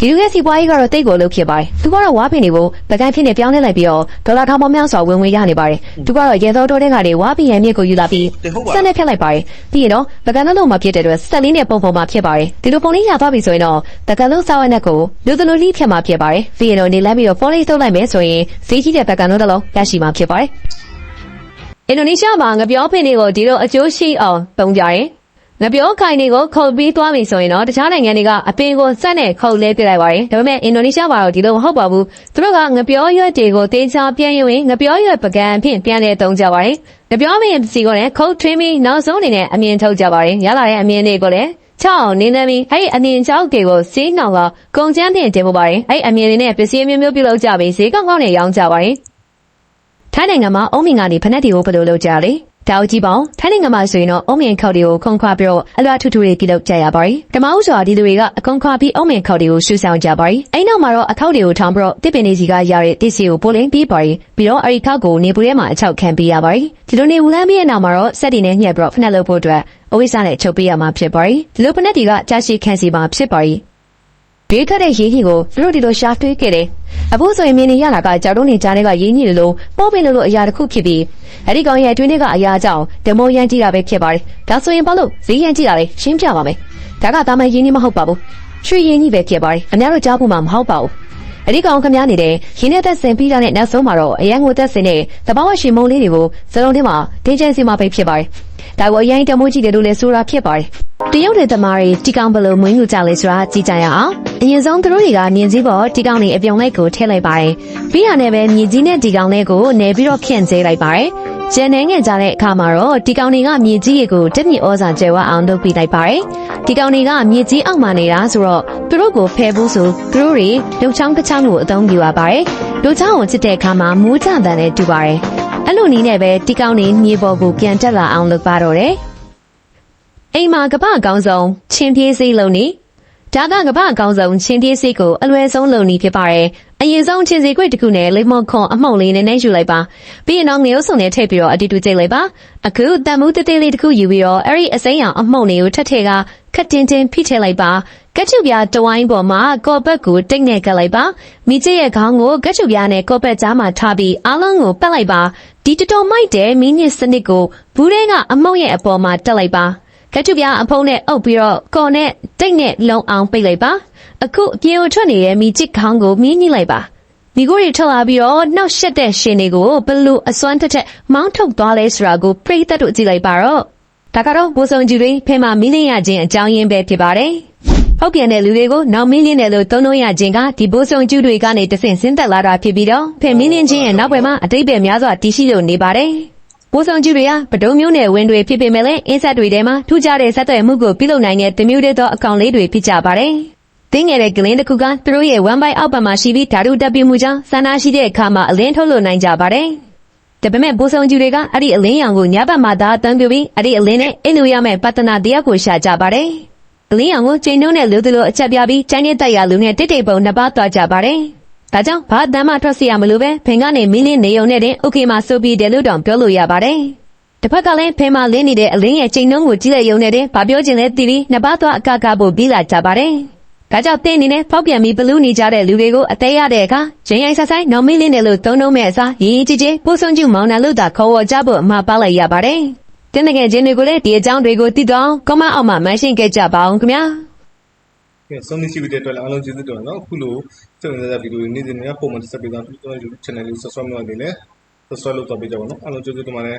ဒီလူရဲ့စီးပွားရေးကတော့တိတ်ကိုလို့ဖြစ်ပါတယ်သူကတော့ဝါပင်တွေကိုပကံဖြစ်နေပြောင်းလဲလိုက်ပြီးတော့ဒေါ်လာထောင်ပေါင်းများစွာဝင်ဝင်ရနေပါတယ်သူကတော့ရေသောတိုးတဲ့ကနေဝါပင်ရဲ့မြစ်ကိုယူလာပြီးစက်နဲ့ဖြတ်လိုက်ပါတယ်ပြီးရင်တော့ပကံလုံးမှာဖြစ်တဲ့အတွက်စက်လေးနဲ့ပုံပုံမှာဖြစ်ပါတယ်ဒီလိုပုံလေးရသွားပြီဆိုရင်တော့ပကံလုံးစောက်ရတဲ့ကိုလူသလိုလေးဖြတ်မှာဖြစ်ပါတယ်ပြီးရင်တော့နေလမ်းပြီးတော့ဖော်လေးထုတ်လိုက်မယ်ဆိုရင်ဈေးကြီးတဲ့ပကံလုံးတစ်လုံးရရှိမှာဖြစ်ပါတယ်အင်ဒိုနီးရှားမှာငပြောဖင်တွေကိုဒီလိုအကျိုးရှိအောင်သုံးကြတယ် ငပြောခိုင်တွေကိုခုတ်ပြီးသွားပြီဆိုရင်တော့တခြားနိုင်ငံတွေကအပင်ကိုစက်နဲ့ခုတ်လဲပြလိုက်ပါတယ်ဒါပေမဲ့အင်ဒိုနီးရှားမှာတော့ဒီလိုမဟုတ်ပါဘူးသူတို့ကငပြောရွက်တွေကိုတေချာပြန်ယူရင်ငပြောရွက်ပကံဖြင့်ပြန်လဲသုံးကြပါတယ်ငပြောမင်းစီကိုလည်းခုတ်ထွင်းပြီးနောက်ဆုံးအနေနဲ့အမြင်ထုတ်ကြပါတယ်ရလာတဲ့အမြင်တွေကိုလည်းချောင်းနေနေပြီးအဲ့ဒီအမြင်ချောက်တွေကိုစီးနှောင်ကကုန်ကျန်းဖြင့်တင်ပို့ပါတယ်အဲ့ဒီအမြင်တွေနဲ့ပစ္စည်းမျိုးမျိုးပြုလုပ်ကြပြီးဈေးကောင်းကောင်းနဲ့ရောင်းကြပါတယ်ထိုင်းနိုင်ငံမှာအုံးမင်ကနေဖက်နှက်တွေကိုဘယ်လိုလုပ်ကြလဲ တောက်ကြည့်ပါဦးထိုင်းနိုင်ငံမှာဆိုရင်တော့အုံးမင်ခောက်တွေကိုခုံခွာပြီးတော့အလွာထူထူတွေပြုလုပ်ကြရပါတယ်ဓမ္မဥဆိုတာဒီလူတွေကအကုံခွာပြီးအုံးမင်ခောက်တွေကိုရှူဆောင်ကြပါတယ်အဲ့နောက်မှာတော့အခောက်တွေကိုထောင်ပြီးတော့တစ်ပင်တွေစီကရတဲ့တစ်စီကိုပို့လင်းပြီးပါတယ်ပြီးတော့အဲ့ဒီခောက်ကိုနေပူထဲမှာအချောက်ခံပေးရပါတယ်ဒီလိုနေဝူလန်းပြီးတဲ့နောက်မှာတော့စက်တွေနဲ့ညှက်ပြီးတော့ဖက်နှက်လုပ်ဖို့အတွက်အဝိစာနဲ့ချုပ်ပေးရမှာဖြစ်ပါတယ်ဒီလိုဖက်နှက်တွေကကြာရှည်ခံစီမှာဖြစ်ပါတယ် ဘေးခတ်တဲ့ရင်းကြီးကိုသူတို့ဒီလိုရှာတွေးခဲ့တယ်။အခုဆိုရင်မြင်နေရတာကကြောက်တုံးနေကြားတွေကရင်းကြီးလိုပို့ပင်လိုလိုအရာတစ်ခုဖြစ်ပြီးအဲ့ဒီကောင်ရဲ့အတွင်းထဲကအရာကြောင့်ဒမိုးရမ်းကြည့်တာပဲဖြစ်ပါတယ်။ဒါဆိုရင်ဘာလို့ဈေးရမ်းကြည့်တာလဲရှင်းပြပါမယ်။ဒါကတာမန်ရင်းကြီးမဟုတ်ပါဘူး။ရွှေရင်းကြီးပဲဖြစ်ပါတယ်။အများတို့ကြားဖို့မှမဟုတ်ပါဘူး။အဲ့ဒီကောင်ခမများနေတဲ့ရင်းနဲ့သက်စင်ပြီးတာနဲ့နောက်ဆုံးမှာတော့အရန်ကိုသက်စင်တဲ့တဘာဝရှင်မုံလေးတွေကိုစလုံးထဲမှာဒင်းချန်စီမှာပဲဖြစ်ပါတယ်။ဒါကိုအရင်တမိုးကြည့်တယ်လို့လည်းဆိုတာဖြစ်ပါတယ်။ တရုတ်တွေသမားတွေတီကောင်ဘယ်လိုမွေးညူကြလဲဆိုတာကြည့်ကြရအောင်။အရင်ဆုံးသူတို့တွေကမြင်းကြီးပေါ်တီကောင်တွေအပြုံလိုက်ကိုထည့်လိုက်ပါတယ်။ပြီးရနဲ့ပဲမြင်းကြီးနဲ့တီကောင်လေးကိုနယ်ပြီးတော့ဖြန့်ကျဲလိုက်ပါတယ်။ကျန်နေငယ်ကြတဲ့အခါမှာတော့တီကောင်တွေကမြင်းကြီးရေကိုတက်မြင့်ဩဇာကျဲဝအောင်လုပ်ပြလိုက်ပါတယ်။တီကောင်တွေကမြင်းကြီးအောက်မှာနေတာဆိုတော့သူတို့ကိုဖယ်ဖို့ဆိုသူတို့တွေလုံချောင်းကချောင်းကိုအသုံးပြုရပါတယ်။လုံချောင်းကိုချစ်တဲ့အခါမှာမူးကြတဲ့နဲ့တူပါတယ်။အဲ့လိုနည်းနဲ့ပဲတီကောင်တွေမြေပေါ်ကိုပြန်တက်လာအောင်လုပ်ပါတော့တယ်။ အိမ်မှာကပအကောင်းဆုံးချင်းပြေးစိတ်လုံးနေဒါကကပအကောင်းဆုံးချင်းပြေးစိတ်ကိုအလွယ်ဆုံးလုံးနေဖြစ်ပါတယ်အရင်ဆုံးချင်းစီခွေတစ်ခုနဲ့လိမ္မော်ခွန်အမှုန့်လေးနည်းနည်းယူလိုက်ပါပြီးရင်တော့ငရုတ်စုံနဲ့ထည့်ပြီးတော့အတူတူကြိတ်လိုက်ပါအခုတန်မှုတေးသေးလေးတစ်ခုယူပြီးတော့အဲ့ဒီအစိမ်းရောင်အမှုန့်လေးကိုထပ်ထည့်ကခက်တင်တင်ဖိထည့်လိုက်ပါကက်ချူပြားတဝိုင်းပေါ်မှာကော့ပက်ကိုတိတ်နဲ့ကပ်လိုက်ပါမိကျရဲ့ခေါင်းကိုကက်ချူပြားနဲ့ကော့ပက်ကြားမှာထားပြီးအားလုံးကိုပက်လိုက်ပါဒီတတော်မိုက်တဲ့မီနစ်စနစ်ကိုဘူးထဲကအမှုန့်ရဲ့အပေါ်မှာတက်လိုက်ပါ ကတ်တူပြအဖုံးနဲ့အုပ်ပြီးတော့ကော်နဲ့တိတ်နဲ့လုံအောင်ပိတ်လိုက်ပါအခုအပြင်ကိုထွက်နေတဲ့မိချစ်ခေါင်းကိုမင်းညှိလိုက်ပါမိကိုတွေထွက်လာပြီးတော့နှောက်ရှက်တဲ့ရှင်တွေကိုဘလို့အစွမ်းတက်တက်မောင်းထုတ်သွားလဲဆိုတာကိုပြိသက်တို့ကြည့်လိုက်ပါတော့ဒါကတော့ဘိုးဆောင်ကြီးတွေဖဲမှာမင်းလင်းရခြင်းအကြောင်းရင်းပဲဖြစ်ပါတယ်ဖောက်ပြန်တဲ့လူတွေကိုနောက်မင်းလင်းတယ်လို့သုံးလို့ရခြင်းကဒီဘိုးဆောင်ကျူးတွေကနေတဆင့်ဆင်းသက်လာတာဖြစ်ပြီးတော့ဖဲမင်းလင်းခြင်းရဲ့နောက်ွယ်မှာအတိတ်ပဲများစွာတည်ရှိလို့နေပါတယ် ပိုးဆောင်ကြီးတွေကပဒုံမျိုးနဲ့ဝင်းတွေဖြစ်ပေမဲ့လည်းအင်းဆက်တွေထဲမှာထူးခြားတဲ့ဆက်သွယ်မှုကိုပြုလုပ်နိုင်တဲ့တမျိုးတည်းသောအကောင်လေးတွေဖြစ်ကြပါတယ်။တင်းငယ်တဲ့ကလင်းတစ်ခုကသူတို့ရဲ့1 byte အောက်ပတ်မှာရှိပြီးဓာတုတပ်ပြမှုကြောင့်ဆန္ဒရှိတဲ့အခါမှာအလင်းထုတ်လို့နိုင်ကြပါတယ်။ဒါပေမဲ့ပိုးဆောင်ကြီးတွေကအဲ့ဒီအလင်းရောင်ကိုညဘက်မှာသာအသုံးပြုပြီးအဲ့ဒီအလင်းနဲ့အင်းလို့ရမယ့်ပတနာတရားကိုရှာကြပါတယ်။အလင်းရောင်ကိုချိန်နှုံးနဲ့လူသူလိုအချက်ပြပြီးတိုင်းနဲ့တက်ရလူနဲ့တစ်တိတ်ပုံနှစ်ပါးသွားကြပါတယ်။ ဒါကြောင့်ဘာအတမ်းမှထွက်စီရမလို့ပဲဖင်ကနေမင်းလင်းနေုံနဲ့တင်โอเคမှာဆိုပြီးတယ်လို့တောင်ပြောလို့ရပါတယ်။တစ်ဖက်ကလည်းဖင်မလင်းနေတဲ့အလင်းရဲ့ချိန်နှုံးကိုကြည့်လိုက်ရုံနဲ့တင်ဘာပြောချင်လဲသိပြီးနှစ်ပါးသွားအကကဖို့ပြီးလာကြပါတယ်။ဒါကြောင့်တင်းအနေနဲ့ဖောက်ပြန်ပြီးဘလူးနေကြတဲ့လူတွေကိုအသေးရတဲ့အခါရင်းရိုင်းဆဆိုင်နောင်မင်းလင်းတယ်လို့သုံးနှုံးမဲ့အစားရင်းရင်းကြီးကြီးပို့ဆုံးကျမောင်နှံလို့သာခေါ်ဝေါ်ကြဖို့အမှားပါလိုက်ရပါတယ်။တင်းငယ်ချင်းတွေကိုလည်းဒီအကြောင်းတွေကိုသိတော့ကောမအောက်မှာမန်းရှင်းခဲ့ကြပါအောင်ခင်ဗျာ။ ကဲ ဆုံးနေရှိပြီးတဲ့အတွက်လည်းအားလုံးကျေးဇူးတင်ပါနော်အခုလိုစိတ်ဝင်စားတဲ့ဗီဒီယိုတွေနေ့စဉ်များပုံမှန်တက်ဆက်ပေးသွားကျွန်တော် YouTube channel လေး subscribe လုပ်နေတယ် subscribe လုပ်တော့ပေးကြပါနော်အားလုံးကျေးဇူးတင်ပါတယ်